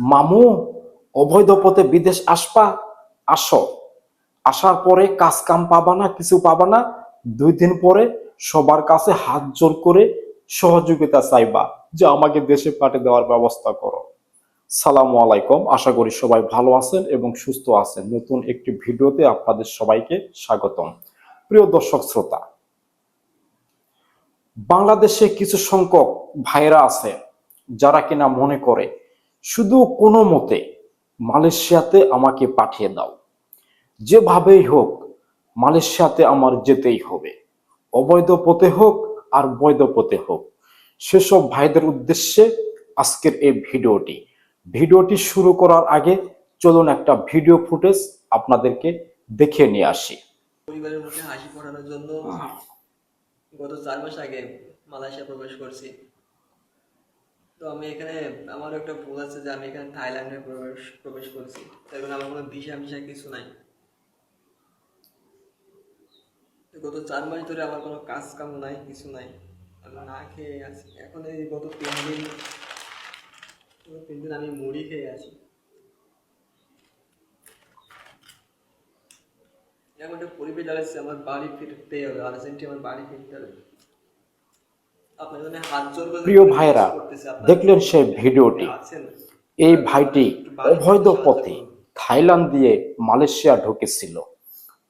মামু, অবৈধ পথে বিদেশ আসবা, আসো। আসার পরে কাজ কাম পাবা না, কিছু পাবা না। দুই দিন পরে সবার কাছে হাত জোর করে সহযোগিতা চাইবা যে আমাকে দেশে পাঠিয়ে দেওয়ার ব্যবস্থা করো। সালামু আলাইকুম, আশা করি সবাই ভালো আছেন এবং সুস্থ আছেন। নতুন একটি ভিডিওতে আপনাদের সবাইকে স্বাগতম। প্রিয় দর্শক শ্রোতা, বাংলাদেশে কিছু সংখ্যক ভাইরা আছে যারা কিনা মনে করে শুধু কোনো মতে মালয়েশিয়াতে আমাকে পাঠিয়ে দাও। যেভাবেই হোক মালয়েশিয়াতে আমার যেতেই হবে। অবৈধ পথে হোক আর বৈধ পথে হোক। সেসব ভাইদের উদ্দেশ্যে আজকের এই ভিডিওটি। ভিডিওটি শুরু করার আগে চলুন একটা ভিডিও ফুটেজ আপনাদেরকে দেখিয়ে নিয়ে আসি। পরিবারের মুখে হাসি ফোটানোর জন্য গত চার মাস আগে মালয়েশিয়া প্রবেশ করছি। তো আমি এখানে আমার একটা ভুল আছে যে আমি এখানে থাইল্যান্ডে প্রবেশ প্রবেশ করছি। তাই জন্য আমার কোনো ভিসা মিসা কিছু নাই। গত চার মাস ধরে আমার কোনো কাজ কাম নাই, কিছু নাই। আমি না খেয়ে আছি। এখন এই গত তিন দিন তিন দিন আমি মুড়ি খেয়ে আছি। এমন একটা পরিবেশ দাঁড়াচ্ছে আমার বাড়ি ফিরতে হবে আর্জেন্টি আমার বাড়ি ফিরতে হবে আপনার জন্য হাত জোর করে প্রিয় ভাইরা দেখলেন সেই ভিডিওটি? এই ভাইটি অবৈধ পথে থাইল্যান্ড দিয়ে মালয়েশিয়া ঢুকেছিল।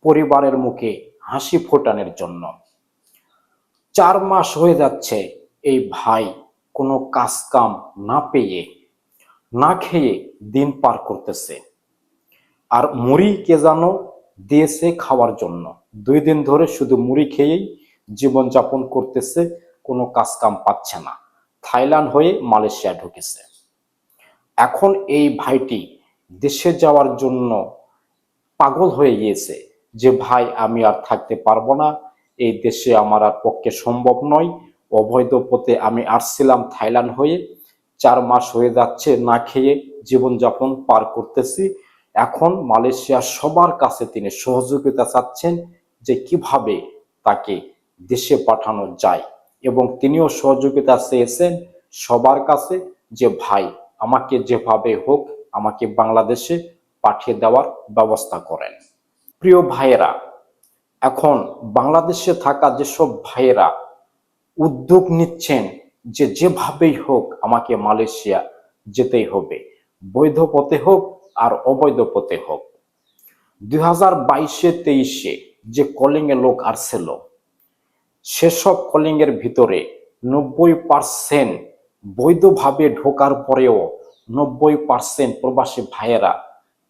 পরিবারের মুখে হাসি ফোটানোর জন্য। চার মাস হয়ে যাচ্ছে এই ভাই কোনো কাজ কাম না পেয়ে না খেয়ে দিন পার করতেছে। আর মুড়ি কে যেন দিয়েছে খাওয়ার জন্য। দুই দিন ধরে শুধু মুড়ি খেয়েই জীবনযাপন করতেছে কোনো কাজ কাম পাচ্ছে না। থাইল্যান্ড হয়ে মালয়েশিয়া ঢুকেছে। এখন এই ভাইটি দেশে যাওয়ার জন্য পাগল হয়ে গিয়েছে যে, ভাই, আমি আর থাকতে পারব না। এই দেশে আমার আর পক্ষে সম্ভব নয়। অবৈধ পথে আমি আসছিলাম থাইল্যান্ড হয়ে। চার মাস হয়ে যাচ্ছে না খেয়ে জীবনযাপন পার করতেছি। এখন মালয়েশিয়া সবার কাছে তিনি সহযোগিতা চাচ্ছেন যে, কীভাবে তাকে দেশে পাঠানো যায়। এবং তিনিও সহযোগিতা চেয়েছেন সবার কাছে যে, ভাই, আমাকে যেভাবে হোক আমাকে বাংলাদেশে পাঠিয়ে দেওয়ার ব্যবস্থা করেন। প্রিয় ভাইয়েরা, এখন বাংলাদেশে থাকা যেসব ভাইয়েরা উদ্যোগ নিচ্ছেন যে, যেভাবেই হোক আমাকে মালয়েশিয়া যেতেই হবে, বৈধ পথে হোক আর অবৈধ পথে হোক। দুই হাজার বাইশে তেইশে যে কলিং এ লোক আসছিল সেসব কলিং এর ভিতরে নব্বই পার্সেন্ট বৈধভাবে ঢোকার পরেও নব্বই পার্সেন্ট প্রবাসী ভাইয়েরা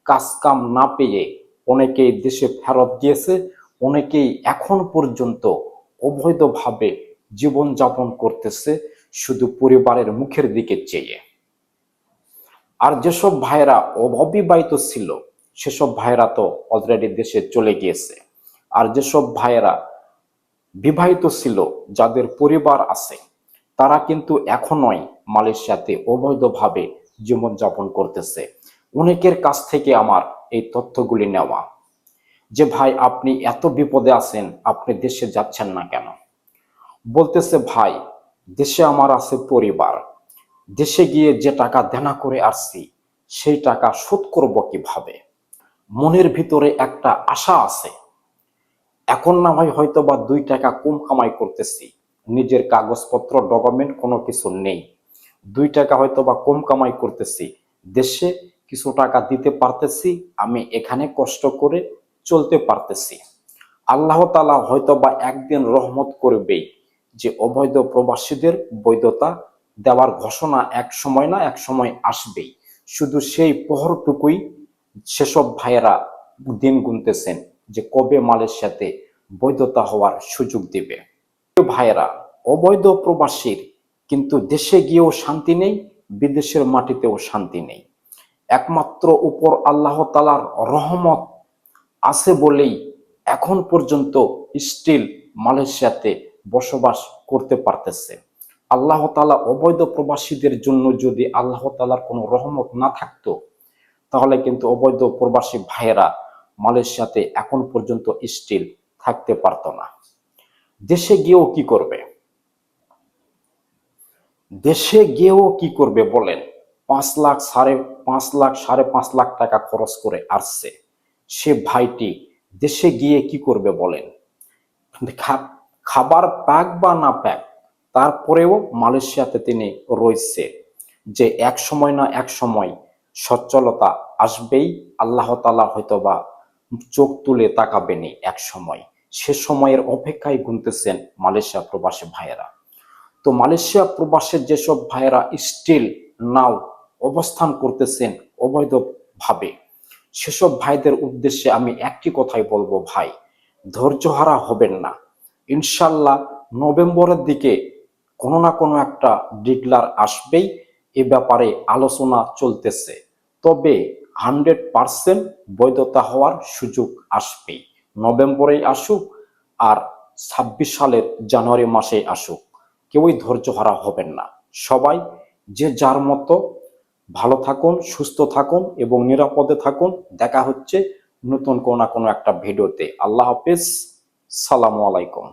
কাজ কাম না পেয়ে অনেকেই দেশে ফেরত দিয়েছে অনেকেই এখন পর্যন্ত অবৈধভাবে জীবনযাপন করতেছে শুধু পরিবারের মুখের দিকে চেয়ে। আর যেসব ভাইয়েরা অবিবাহিত ছিল, সেসব ভাইয়েরা তো অলরেডি দেশে চলে গিয়েছে। আর যেসব ভাইয়েরা বিবাহিত ছিল, যাদের পরিবার আছে। তারা কিন্তু এখনোই মালয়েশিয়াতে অবৈধভাবে জীবনযাপন করতেছে। অনেকের কাছ থেকে আমার এই তথ্যগুলি নেওয়া। যে ভাই, আপনি এত বিপদে আছেন, আপনি দেশে যাচ্ছেন না কেন? বলতেছে, ভাই, দেশে আমার আছে পরিবার। দেশে গিয়ে যে টাকা দেনা করে আসছি, সেই টাকা শোধ করব কীভাবে? মনের ভিতরে একটা আশা আছে এখন না হয় হয়তো বা দুই টাকা কম কামাই করতেছি। নিজের কাগজপত্র, ডকুমেন্ট কোনো কিছু নেই। দুই টাকা হয়তো বা কম কামাই করতেছি। দেশে কিছু টাকা দিতে পারতেছি, আমি এখানে কষ্ট করে চলতে পারতেছি। আল্লাহ তালা হয়তো বা একদিন রহমত করবেই যে অবৈধ প্রবাসীদের বৈধতা দেওয়ার ঘোষণা এক সময় না, এক সময় আসবেই। শুধু সেই পহরটুকুই সেসব ভাইয়েরা দিন গুনতেছেন। যে কবে মালয়েশিয়াতে বৈধতা হওয়ার সুযোগ দিবে। ভাইয়েরা, অবৈধ প্রবাসীর কিন্তু দেশে গিয়েও শান্তি নেই, বিদেশের মাটিতেও শান্তি নেই। একমাত্র উপর আল্লাহ তালার রহমত আছে বলেই এখন পর্যন্ত স্টিল মালয়েশিয়াতে বসবাস করতে পারতেছে। আল্লাহ তালা অবৈধ প্রবাসীদের জন্য যদি আল্লাহ তালার কোনো রহমত না থাকতো, তাহলে কিন্তু অবৈধ প্রবাসী ভাইয়েরা মালয়েশিয়াতে এখন পর্যন্ত স্টিল থাকতে পারতো না। দেশে গিয়েও কি করবে? দেশে গিয়েও কি করবে বলেন? পাঁচ লাখ সাড়ে পাঁচ লাখ, সাড়ে পাঁচ লাখ টাকা খরচ করে আসছে। সে ভাইটি দেশে গিয়ে কি করবে বলেন? খাবার প্যাক বা না প্যাক তারপরেও মালয়েশিয়াতে তিনি রয়েছে যে এক সময় না এক সময় সচ্ছলতা আসবেই, আল্লাহ তালা হয়তোবা চোখ তুলে তাকাবেনি এক সময়। সে সময়ের অপেক্ষায় গুনতেছেন মালয়েশিয়া প্রবাসী ভাইয়েরা। তো মালয়েশিয়া প্রবাসের যেসব ভাইয়েরা স্টিল নাও অবস্থান করতেছেন অবৈধভাবে, সেসব ভাইদের উদ্দেশ্যে আমি একটি কথাই বলব ভাই, ধৈর্যহারা হবেন না। ইনশাল্লাহ নভেম্বরের দিকে কোনো না কোনো একটা ডিগলার আসবেই, এ ব্যাপারে আলোচনা চলতেছে। তবে হান্ড্রেড পারসেন্ট বৈধতা হওয়ার সুযোগ আসবেই নভেম্বরেই আসুক আর ছাব্বিশ সালের জানুয়ারি মাসে আসুক। কেউই ধৈর্যহারা হবেন না। সবাই যে যার মতো ভালো থাকুন, সুস্থ থাকুন এবং নিরাপদে থাকুন। দেখা হচ্ছে নতুন কোনো না কোনো একটা ভিডিওতে। আল্লাহ হাফিজ। সালামু আলাইকুম।